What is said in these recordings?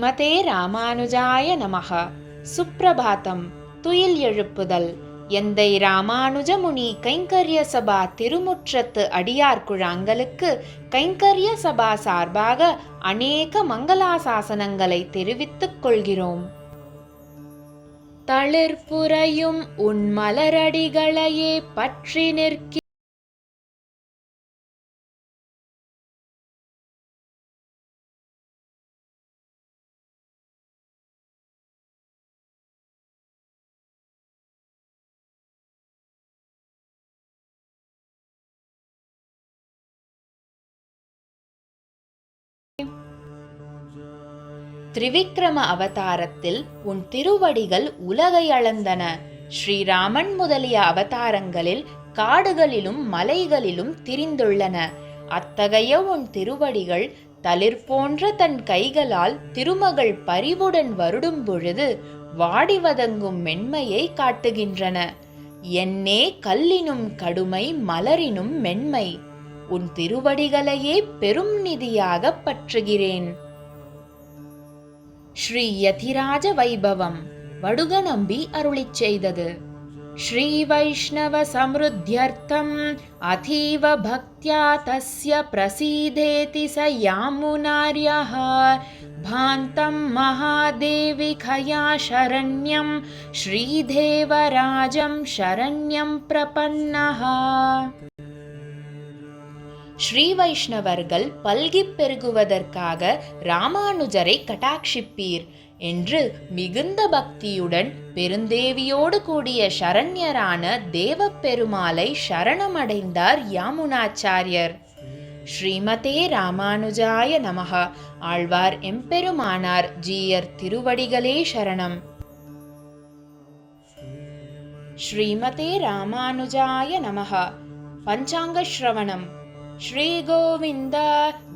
ஸ்ரீமதே ராமானுஜாய நமக. சுப்பிரபாதம் துயில் எழுப்புதல். எந்தை ராமானுஜமுனி கைங்கரிய சபா திருமுற்றத்து அடியார் குழாங்களுக்கு கைங்கரிய சபா சார்பாக அநேக மங்களாசாசனங்களை தெரிவித்துக் கொள்கிறோம். தளிர்புறையும் உன் மலரடிகளையே பற்றி நிற்க திரிவிக்ரம அவதாரத்தில் உன் திருவடிகள் உலகை அளந்தன. ஸ்ரீராமன் முதலிய அவதாரங்களில் காடுகளிலும் மலைகளிலும் திரிந்துள்ளன. அத்தகைய உன் திருவடிகள் தளிர் போன்ற தன் கைகளால் திருமகள் பரிவுடன் வருடும் பொழுது வாடி வதங்கும் மென்மையை காட்டுகின்றன. என்னே கல்லினும் கடுமை மலரினும் மென்மை. உன் திருவடிகளையே பெரும் நிதியாகப் பற்றுகிறேன். ஸ்ரீ யதிராஜ வைபவம் வடுக நம்பி அருளிச் செய்தது ஸ்ரீ வைஷ்ணவ சம்ருத்தியர்த்தம் அதீவ பக்தியா தஸ்ய பிரசீதேதி ச யாமுனார்யः பாந்தம் மகாதேவி கயா சரண்யம் ஸ்ரீதேவராஜம் சரண்யம் பிரபன்னः ஸ்ரீ வைஷ்ணவர்கள் பல்கிப் பெருகுவதற்காக ராமானுஜரை கட்டாட்சிப்பீர் என்று மிகுந்த பக்தியுடன் பெருந்தேவியோடு கூடிய சரண்யரான தேவப்பெருமாளை சரணமடைந்தார் யாமுனாச்சாரியர். ஸ்ரீமதே ராமானுஜாய நமக ஆழ்வார் எம்பெருமானார் ஜீயர் திருவடிகளே சரணம். ஸ்ரீமதே ராமானுஜாய நமக பஞ்சாங்க ஸ்ரவணம் श्रीगोविन्द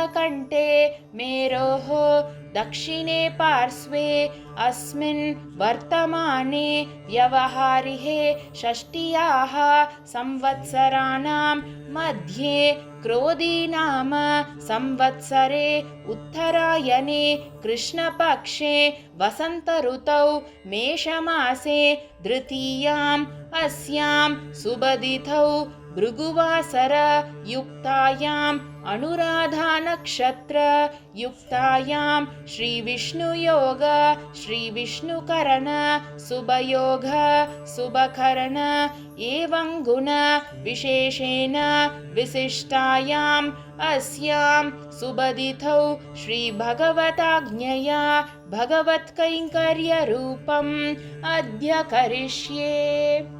भरतकण्ठे मेरोः दक्षिणे पार्श्वे अस्मिन् वर्तमाने व्यवहारिहे षष्ट्याः संवत्सराणां मध्ये क्रोधीनाम संवत्सरे उत्तरायणे कृष्णपक्षे वसन्तऋतौ मेषमासे तृतीयाम् अस्यां सुबदितौ भृगुवासर अनुराधानक्षत्रयुक्तायां श्रीविष्णुयोग श्रीविष्णुकरण सुभयोग सुभकरण एवं शुभकरणुणविशेषेण विशिष्टायाम् अस्यां सुभदिथौ श्रीभगवताज्ञया भगवत्कैङ्कर्यरूपम् अद्य करिष्ये।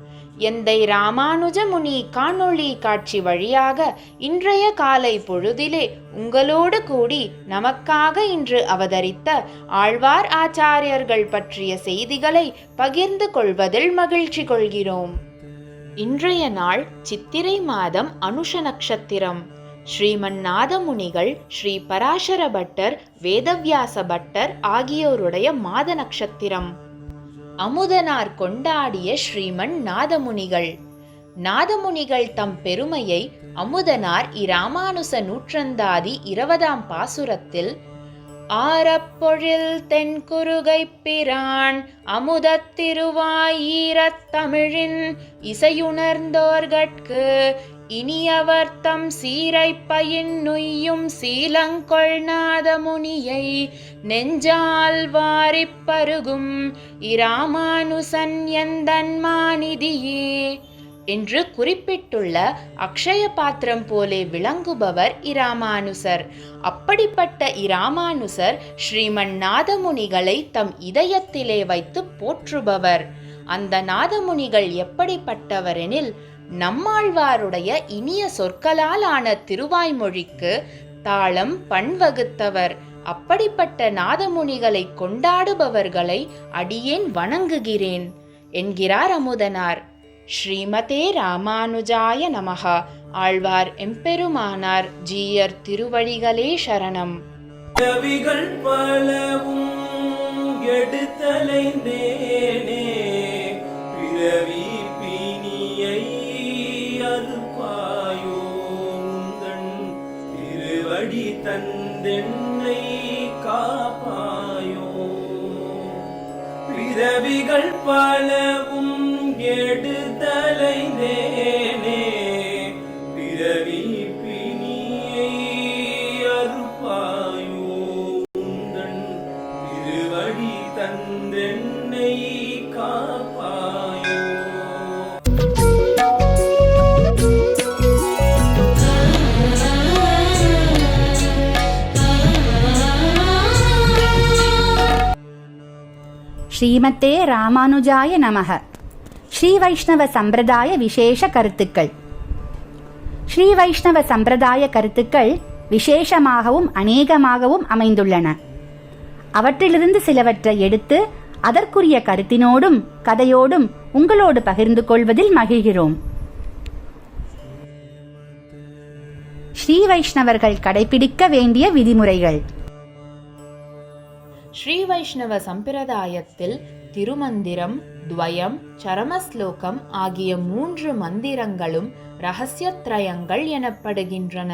எந்தை ராமானுஜ முனி காணொளி காட்சி வழியாக இன்றைய காலை பொழுதிலே உங்களோடு கூடி நமக்காக இன்று அவதரித்த ஆழ்வார் ஆச்சாரியர்கள் பற்றிய செய்திகளை பகிர்ந்து கொள்வதில் மகிழ்ச்சி கொள்கிறோம். இன்றைய நாள் சித்திரை மாதம் அனுஷ நட்சத்திரம் ஸ்ரீமன் நாதமுனிகள் ஸ்ரீ பராசர பட்டர் வேதவியாச பட்டர் ஆகியோருடைய மாத நட்சத்திரம் அமுதனார் கொண்டாடிய ஸ்ரீமன் நாதமுனிகள். நாதமுனிகள் தம் பெருமையை அமுதனார் இராமானுச நூற்றந்தாதி இருபதாம் பாசுரத்தில் ஆரப்பொழில் தென்குருகை பிரான் அமுதத்திருவாயீரத் தமிழின் இசையுணர்ந்தோர்கட்கு இனியவர் தம் நுய்யும் சீலங்கொள் நாதமுனியை நெஞ்சால் வாரிப்பருகும் இராமானுசன் எந்தன்மாநிதியே என்று குறிப்பிட்டுள்ள அக்ஷய பாத்திரம் போலே விளங்குபவர் இராமானுசர். அப்படிப்பட்ட இராமானுசர் ஸ்ரீமன் நாதமுனிகளை தம் இதயத்திலே வைத்து போற்றுபவர். அந்த நாதமுனிகள் எப்படிப்பட்டவரெனில் நம்மாழ்வாருடைய இனிய சொற்களால் ஆன திருவாய்மொழிக்கு தாளம் பண் வகுத்தவர் அப்படிப்பட்ட நாதமுனிகளை கொண்டாடுபவர்களை அடியேன் வணங்குகிறேன் என்கிறார் அமுதனார். ஸ்ரீமதே ராமானுஜாய நமகா ஆழ்வார் எம்பெருமானார் ஜீயர் திருவழிகளே சரணம். பலவும் எடுத்தலைந்தேனே பிறவி தந்தென்னை காப்பாயோ. பிறவிகள் பலவும் எடுத்தலைந்தேனே பிறவி ஸ்ரீமத்தே ராமானுஜாய நமக. ஸ்ரீ வைஷ்ணவ சம்பிரதாய விசேஷ கருத்துக்கள். ஸ்ரீ வைஷ்ணவ சம்பிரதாய கருத்துக்கள் விசேஷமாகவும் அநேகமாகவும் அமைந்துள்ளன. அவற்றிலிருந்து சிலவற்றை எடுத்து அதற்குரிய கருத்தினோடும் கதையோடும் உங்களோடு பகிர்ந்து கொள்வதில் மகிழ்கிறோம். ஸ்ரீ வைஷ்ணவர்கள் கடைபிடிக்க வேண்டிய விதிமுறைகள். ஸ்ரீ வைஷ்ணவ சம்பிரதாயத்தில் திருமந்திரம் துவயம் சரமஸ்லோகம் ஆகிய மூன்று மந்திரங்களும் ரகசியத்ரயங்கள் எனப்படுகின்றன.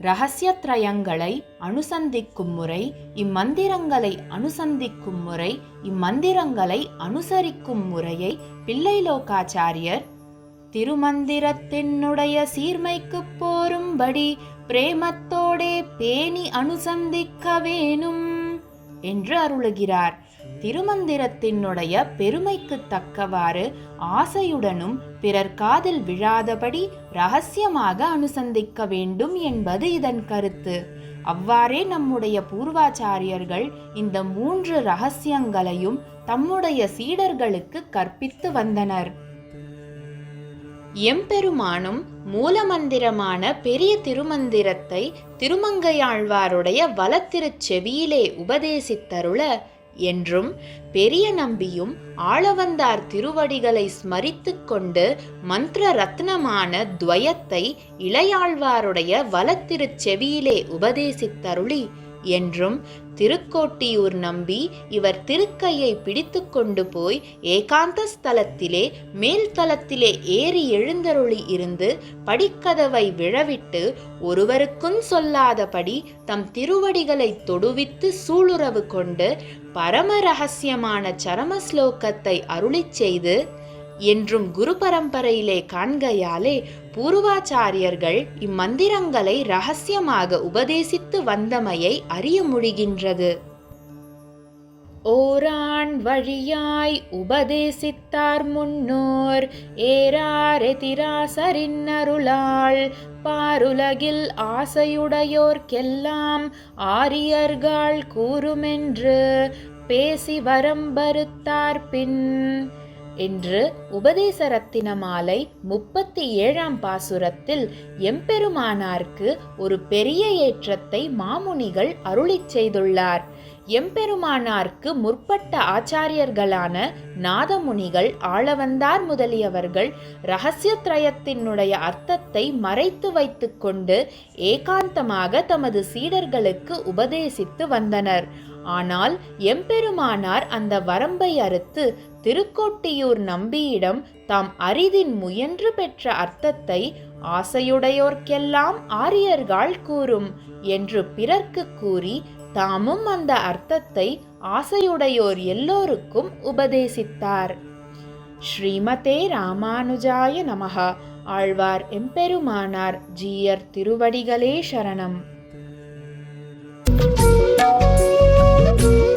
ரகசியத்ரயங்களை அனுசந்திக்கும் முறை இம்மந்திரங்களை அனுசந்திக்கும் முறை இம்மந்திரங்களை அனுசரிக்கும் முறையை பிள்ளைலோகாச்சாரியர் திருமந்திரத்தினுடைய சீர்மைக்குப் போரும்படி பிரேமத்தோடே பேணி அனுசந்திக்க வேணும். என்று அருளுகிறார். திருமந்திரத்தினுடைய பெருமைக்கு தக்கவாறு ஆசையுடனும் பிறர் காதில் விழாதபடி ரகசியமாக அனுசந்திக்க வேண்டும் என்பது இதன் கருத்து. அவ்வாறே நம்முடைய பூர்வாச்சாரியர்கள் இந்த மூன்று ரகசியங்களையும் தம்முடைய சீடர்களுக்கு கற்பித்து வந்தனர். எம்பெருமானும் மூலமந்திரமான பெரிய திருமந்திரத்தை திருமங்கையாழ்வாருடைய வலத்திருச் செவியிலே உபதேசித்தருள என்றும் பெரிய நம்பியும் ஆளவந்தார் திருவடிகளை ஸ்மரித்து கொண்டு மந்திர ரத்னமான துவயத்தை இளையாழ்வாருடைய வலத்திருச் செவியிலே உபதேசித்தருளி. என்றும் திருக்கோட்டியூர் நம்பி இவர் திருக்கையை பிடித்து கொண்டு போய் ஏகாந்த ஸ்தலத்திலே மேல்தலத்திலே ஏறி எழுந்தருளி இருந்து படிக்கதவை விழவிட்டு ஒருவருக்கும் சொல்லாதபடி தம் திருவடிகளை தொடுவித்து சூளுறவு கொண்டு பரம ரகசியமான சரம ஸ்லோகத்தை அருளிச் செய்து என்றும் குரு பரம்பரையிலே காண்கையாலே பூர்வாச்சாரியர்கள் இம்மந்திரங்களை ரகசியமாக உபதேசித்து வந்தமையை அறிய முடிகின்றது. ஓரான் வழியாய் உபதேசித்தார் முன்னோர் ஏறாரெதிராசரின் அருளாள் பாருலகில் ஆசையுடையோர்க்கெல்லாம் ஆரியர்கள் கூறுமென்று பேசி வரம்பருத்தார் பின் என்று உபதேச ரத்தின மாலை முப்பத்தி ஏழாம் பாசுரத்தில் எம்பெருமானார்க்கு ஒரு பெரிய ஏற்றத்தை மாமுனிகள் அருளிச் செய்துள்ளார். எம்பெருமானார்க்கு முற்பட்ட ஆச்சாரியர்களான நாதமுனிகள் ஆளவந்தார் முதலியவர்கள் ரகசியத்ரயத்தினுடைய அர்த்தத்தை மறைத்து வைத்துக்கொண்டு ஏகாந்தமாக தமது சீடர்களுக்கு உபதேசித்து வந்தனர். ஆனால் எம்பெருமானார் அந்த வரம்பை அறுத்து திருக்கோட்டியூர் நம்பியிடம் தாம் அரிதின் முயன்று பெற்ற அர்த்தத்தை ஆசையுடையோர்க்கெல்லாம் ஆரியர்கள் கூறும் என்று பிறர்க்கு கூறி தாமும் அந்த அர்த்தத்தை ஆசையுடையோர் எல்லோருக்கும் உபதேசித்தார். ஸ்ரீமதே ராமானுஜாய நமகா ஆழ்வார் எம்பெருமானார் ஜீயர் திருவடிகளே சரணம். you.